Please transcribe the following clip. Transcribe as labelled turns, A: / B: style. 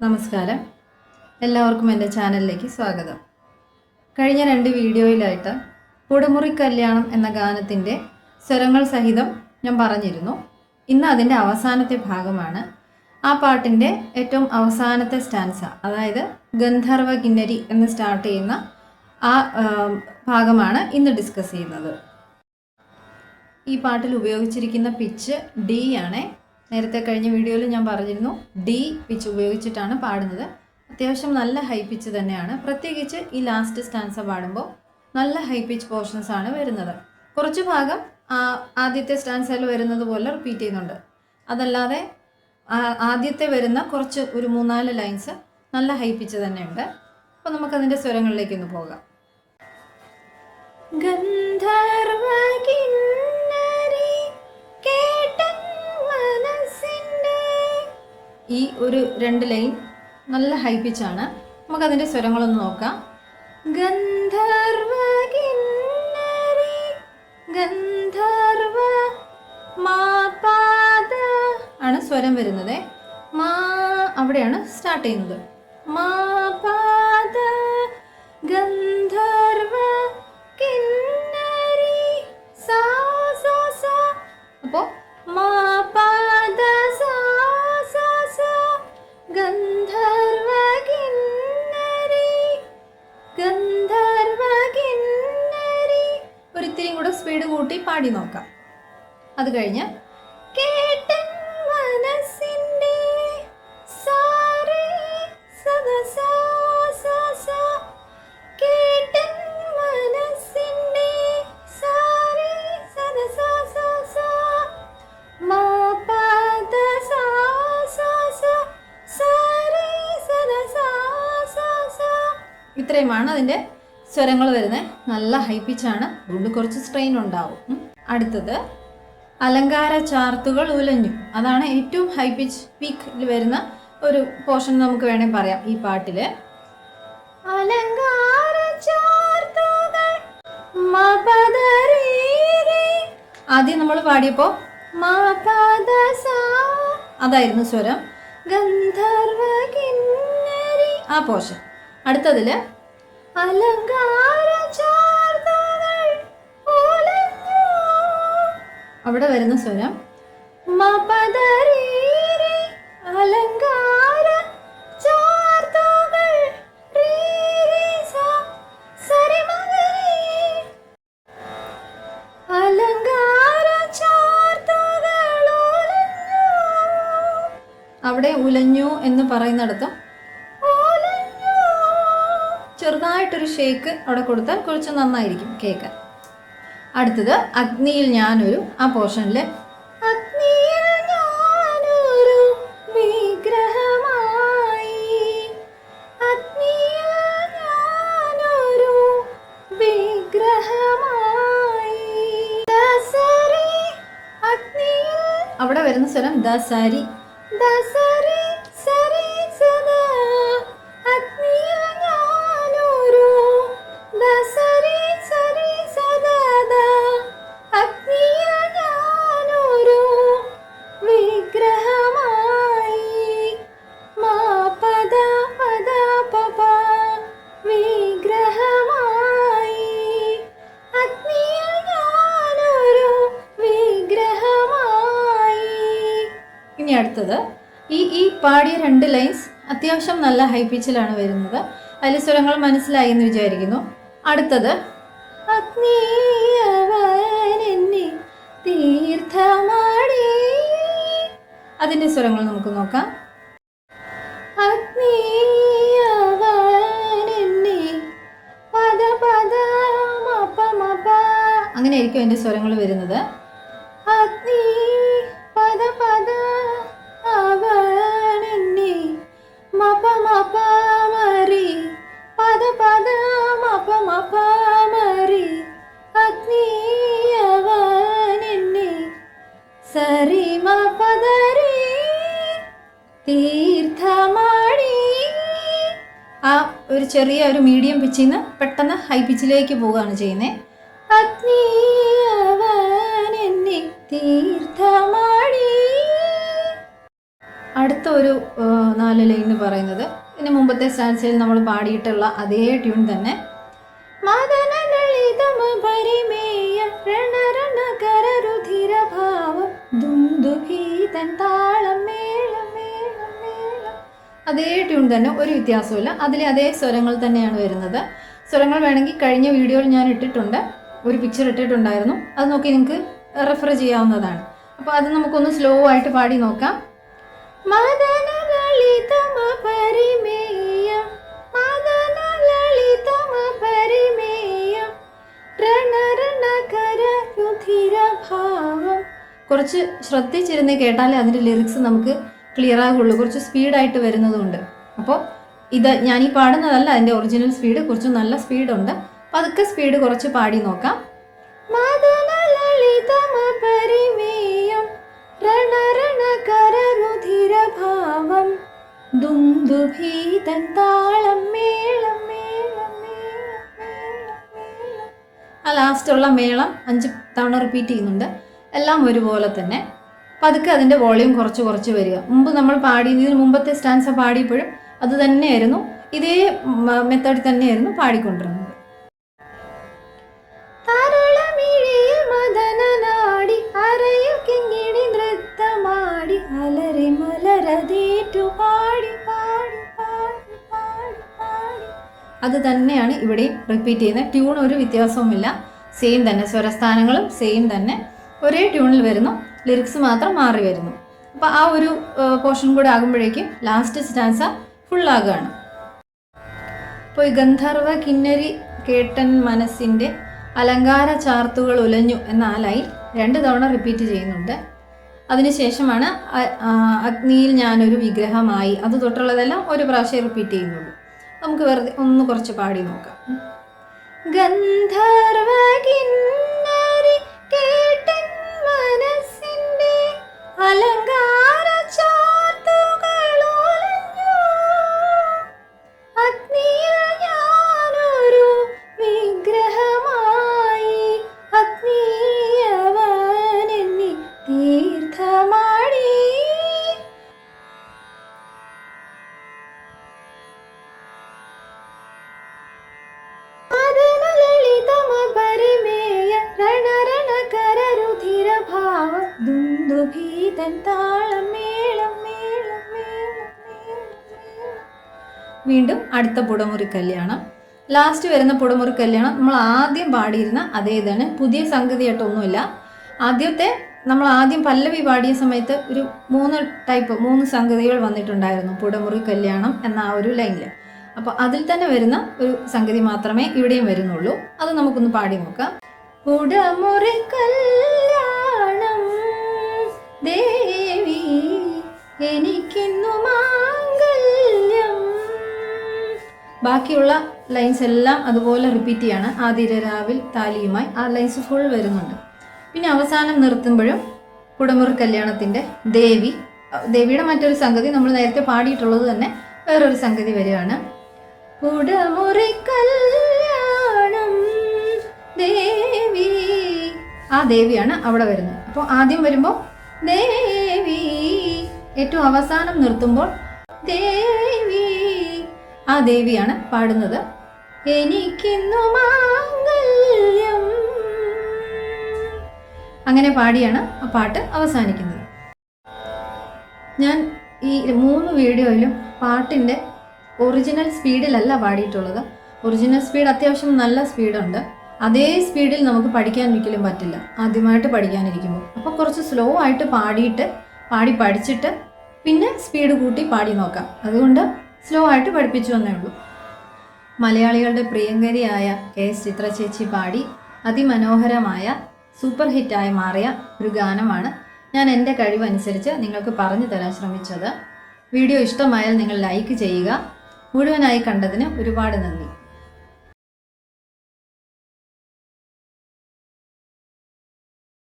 A: നമസ്കാരം. എല്ലാവർക്കും എന്റെ ചാനലിലേക്ക് സ്വാഗതം. കഴിഞ്ഞ രണ്ട് വീഡിയോയിലായിട്ട് കുടമുറി കല്യാണം എന്ന ഗാനത്തിന്റെ സ്വരങ്ങൾ സഹിതം ഞാൻ പറഞ്ഞിരുന്നു. ഇന്ന് അതിന്റെ അവസാനത്തെ ഭാഗമാണ്. ആ പാട്ടിന്റെ ഏറ്റവും അവസാനത്തെ സ്റ്റാൻസ അതായത് ഗന്ധർവ കിന്നരി എന്ന് സ്റ്റാർട്ട് ചെയ്യുന്ന ആ ഭാഗമാണ് ഇന്ന് ഡിസ്കസ് ചെയ്യുന്നത്. ഈ പാട്ടിൽ ഉപയോഗിച്ചിരിക്കുന്ന പിച്ച് ഡി ആണ്. നേരത്തെ കഴിഞ്ഞ വീഡിയോയിൽ ഞാൻ പറഞ്ഞിരുന്നു ഡി പിച്ച് ഉപയോഗിച്ചിട്ടാണ് പാടുന്നത്. അത്യാവശ്യം നല്ല ഹൈ പിച്ച് തന്നെയാണ്. പ്രത്യേകിച്ച് ഈ ലാസ്റ്റ് സ്റ്റാൻസ പാടുമ്പോൾ നല്ല ഹൈ പിച്ച് പോർഷൻസ് ആണ് വരുന്നത്. കുറച്ച് ഭാഗം ആദ്യത്തെ സ്റ്റാൻസയിൽ വരുന്നത് പോലെ റിപ്പീറ്റ് ചെയ്യുന്നുണ്ട്. അതല്ലാതെ ആദ്യത്തെ വരുന്ന കുറച്ച് ഒരു മൂന്നാൽ ലൈൻസ് നല്ല ഹൈ പിച്ച് തന്നെയുണ്ട്. അപ്പോൾ നമുക്കതിന്റെ സ്വരങ്ങളിലേക്കൊന്ന് പോകാം. ഒരു രണ്ട് ലൈൻ നല്ല ഹൈ പിച്ചാണ് നമുക്കതിന്റെ സ്വരങ്ങളൊന്ന് നോക്കാം. ഗന്ധർവകിന്നരി ഗന്ധർവ മാപാദ ആണ് സ്വരം വരുന്നത്. മാ അവിടെയാണ് സ്റ്റാർട്ട് ചെയ്യുന്നത്. മാപാദ ഗന്ധർവ കിന്നരി ഗന്ധർവ ഒരിത്തിരിയും കൂടെ സ്പീഡ് കൂട്ടി പാടി നോക്കാം. അത് കഴിഞ്ഞ് സ്വരങ്ങൾ വരുന്നത് നല്ല ഹൈ പിച്ചാണ് അതുകൊണ്ട് കുറച്ച് സ്ട്രെയിൻ ഉണ്ടാവും. അടുത്തത് അലങ്കാര ചാർത്തുകൾ ഉലഞ്ഞു. അതാണ് ഏറ്റവും ഹൈ പിച്ച് പീക്കിൽ വരുന്ന ഒരു പോർഷൻ നമുക്ക് വേണമെങ്കിൽ പറയാം ഈ പാട്ടിൽ. ആദ്യം നമ്മൾ പാടിയപ്പോ അതായിരുന്നു സ്വരം. ആ പോർഷൻ അടുത്തതിൽ. അവിടെ വരുന്ന സ്വരം അവിടെ ഉലഞ്ഞു എന്ന് പറയുന്നിടത്തും. ചെറുതായിട്ടൊരു ഷേക്ക് അവിടെ കൊടുത്താൽ കുറച്ച് നന്നായിരിക്കും കേക്ക് അടുത്തത് അഗ്നിയിൽ ഞാനൊരു ആ പോർഷനിൽ അഗ്നിയിൽ ഞാനൊരു വിഗ്രഹമായി. അഗ്നിയിൽ ഞാനൊരു വിഗ്രഹമായി. ദസരി അഗ്നിയിൽ അവിടെ വരുന്ന സ്വരം ദസരി. ദസരി ഇനി അടുത്തത്. ഈ ഈ പാടിയ രണ്ട് ലൈൻസ് അത്യാവശ്യം നല്ല ഹൈ പിച്ചിലാണ് വരുന്നത്. അതിലെ സ്വരങ്ങൾ മനസ്സിലായി എന്ന് വിചാരിക്കുന്നു. അടുത്തത്. തീർത്ഥമാടി. അതിന്റെ സ്വരങ്ങൾ നമുക്ക് നോക്കാം. മപ അങ്ങനെയായിരിക്കും അതിന്റെ സ്വരങ്ങൾ വരുന്നത്. അഗ്നി മപ മപ മരി പദ പദ മപ മപ മരി അഗ്നി അവനെന്നെ തീർത്ഥമാടി ആ ഒരു ചെറിയ ഒരു മീഡിയം പിച്ചിൽ നിന്ന് പെട്ടെന്ന് ഹൈ പിച്ചിലേക്ക് പോവുകയാണ് ചെയ്യുന്നത് അഗ്നിയവ അവനെന്നെ തീർത്ഥമാടി അടുത്ത ഒരു നാല് ലൈൻ പറയുന്നത്. ഇതിന് മുമ്പത്തെ സ്റ്റാൻസിൽ നമ്മൾ പാടിയിട്ടുള്ള അതേ ട്യൂൺ തന്നെ. അതേ ട്യൂൺ തന്നെ ഒരു വ്യത്യാസമില്ല അതിലെ അതേ സ്വരങ്ങൾ തന്നെയാണ് വരുന്നത്. സ്വരങ്ങൾ വേണമെങ്കിൽ കഴിഞ്ഞ വീഡിയോയിൽ ഞാൻ ഇട്ടിട്ടുണ്ട്. ഒരു പിക്ചർ ഇട്ടിട്ടുണ്ടായിരുന്നു. അത് നോക്കി നിങ്ങൾക്ക് റെഫർ ചെയ്യാവുന്നതാണ്. അപ്പോൾ അത് നമുക്കൊന്ന് സ്ലോ ആയിട്ട് പാടി നോക്കാം. മദനലളിതമ കുറച്ച് ശ്രദ്ധിച്ചിരുന്ന് കേട്ടാലേ അതിന്റെ ലിറിക്സ് നമുക്ക് ക്ലിയർ ആകുള്ളൂ. കുറച്ച് സ്പീഡായിട്ട് വരുന്നതുകൊണ്ട് അപ്പോൾ ഇത് ഞാൻ ഈ പാടുന്നതല്ല അതിന്റെ ഒറിജിനൽ സ്പീഡ് കുറച്ച് നല്ല സ്പീഡുണ്ട് അതൊക്കെ സ്പീഡ് കുറച്ച് പാടി നോക്കാം. ലളിതമ രുധിരഭാവം ദുന്ദുഭീതൻ താളം മേളം മേളം മേളം മേളം. ആ ലാസ്റ്റുള്ള മേളം അഞ്ച് തവണ റിപ്പീറ്റ് ചെയ്യുന്നുണ്ട്. എല്ലാം ഒരുപോലെ തന്നെ. പതുക്കെ അതിന്റെ വോളിയം കുറച്ച് കുറച്ച് വരിക. മുമ്പ് നമ്മൾ പാടി ഇതിന് മുമ്പത്തെ സ്റ്റാൻസ പാടിയപ്പോഴും അത് തന്നെയായിരുന്നു. ഇതേ മെത്തേഡ് തന്നെയായിരുന്നു പാടിക്കൊണ്ടിരുന്നത്. അത് തന്നെയാണ് ഇവിടെയും റിപ്പീറ്റ് ചെയ്യുന്നത് ട്യൂൺ ഒരു വ്യത്യാസവുമില്ല. സെയിം തന്നെ. സ്വരസ്ഥാനങ്ങളും സെയിം തന്നെ. ഒരേ ട്യൂണിൽ വരുന്നു. ലിറിക്സ് മാത്രം മാറി വരുന്നു. അപ്പോൾ ആ ഒരു പോർഷൻ കൂടെ ആകുമ്പോഴേക്കും ലാസ്റ്റ് സ്റ്റാൻസ ഫുള്ളാകുകയാണ് അപ്പോൾ ഈ ഗന്ധർവ കിന്നരി കേട്ടൻ മനസ്സിന്റെ അലങ്കാര ചാർത്തുകൾ ഉലഞ്ഞു എന്ന ആ ലൈൻ രണ്ട് തവണ റിപ്പീറ്റ് ചെയ്യുന്നുണ്ട്. അതിനുശേഷമാണ് അഗ്നിയിൽ ഞാനൊരു വിഗ്രഹമായി. അത് തൊട്ടുള്ളതെല്ലാം ഒരു പ്രാവശ്യം റിപ്പീറ്റ് ചെയ്യുന്നുള്ളൂ. നമുക്ക് വെറുതെ ഒന്ന് കുറച്ച് പാടി നോക്കാം. ഗന്ധർവ കിന്നരി കേട്ടൻ മനസ്സിന്റെ അലങ്കാര ദുന്ദുഭീതൻ താളം മേളം മേളം മേളം വീണ്ടും അടുത്ത പുടമുറി കല്യാണം. ലാസ്റ്റ് വരുന്ന പുടമുറി കല്യാണം നമ്മൾ ആദ്യം പാടിയിരുന്ന അതേ ഇതാണ്. പുതിയ സംഗതിയായിട്ടൊന്നുമില്ല. ആദ്യത്തെ നമ്മൾ ആദ്യം പല്ലവി പാടിയ സമയത്ത് ഒരു മൂന്ന് ടൈപ്പ് മൂന്ന് സംഗതികൾ വന്നിട്ടുണ്ടായിരുന്നു. പുടമുറി കല്യാണം എന്ന ആ ഒരു ലൈനിൽ അപ്പോൾ അതിൽ തന്നെ വരുന്ന ഒരു സംഗതി മാത്രമേ ഇവിടെയും വരുന്നുള്ളൂ. അത് നമുക്കൊന്ന് പാടി നോക്കാം. പുടമുറി കല്യാണം ബാക്കിയുള്ള ലൈൻസ് എല്ലാം അതുപോലെ റിപ്പീറ്റ് ചെയ്യാണ്. ആതിരരാവിൽ താലിയുമായി ആ ലൈൻസ് ഫുൾ വരുന്നുണ്ട്. പിന്നെ അവസാനം നിർത്തുമ്പോഴും കുടമുറി കല്യാണത്തിന്റെ ദേവി ദേവിയുടെ മറ്റൊരു സംഗതി നമ്മൾ നേരത്തെ പാടിയിട്ടുള്ളത് തന്നെ വേറൊരു സംഗതി വരികയാണ് കുടമുറി കല്യാണം ദേവി. ആ ദേവിയാണ് അവിടെ വരുന്നത്. അപ്പോൾ ആദ്യം വരുമ്പോൾ ദേവി. ഏറ്റവും അവസാനം നിർത്തുമ്പോൾ ദേവി. ആ ദേവിയാണ് പാടുന്നത്. എനിക്കിന്നു മാംഗല്യം. അങ്ങനെ പാടിയാണ് ആ പാട്ട് അവസാനിക്കുന്നത്. ഞാൻ ഈ മൂന്ന് വീഡിയോയിലും പാട്ടിന്റെ ഒറിജിനൽ സ്പീഡിലല്ല പാടിയിട്ടുള്ളത്. ഒറിജിനൽ സ്പീഡ് അത്യാവശ്യം നല്ല സ്പീഡുണ്ട്. അതേ സ്പീഡിൽ നമുക്ക് പഠിക്കാൻ ഒരിക്കലും പറ്റില്ല. ആദ്യമായിട്ട് പഠിക്കാനിരിക്കുമ്പോൾ. അപ്പോൾ കുറച്ച് സ്ലോ ആയിട്ട് പാടിയിട്ട് പാടി പഠിച്ചിട്ട് പിന്നെ സ്പീഡ് കൂട്ടി പാടി നോക്കാം. അതുകൊണ്ട് സ്ലോ ആയിട്ട് പഠിപ്പിച്ചു എന്നേ ഉള്ളൂ. മലയാളികളുടെ പ്രിയങ്കരിയായ കെ എസ് ചിത്ര ചേച്ചി പാടി അതിമനോഹരമായ സൂപ്പർ ഹിറ്റായി മാറിയ ഒരു ഗാനമാണ് ഞാൻ എന്റെ കഴിവനുസരിച്ച് നിങ്ങൾക്ക് പറഞ്ഞു തരാൻ ശ്രമിച്ചത്. വീഡിയോ ഇഷ്ടമായാൽ നിങ്ങൾ ലൈക്ക് ചെയ്യുക. മുഴുവനായി കണ്ടതിന് ഒരുപാട് നന്ദി.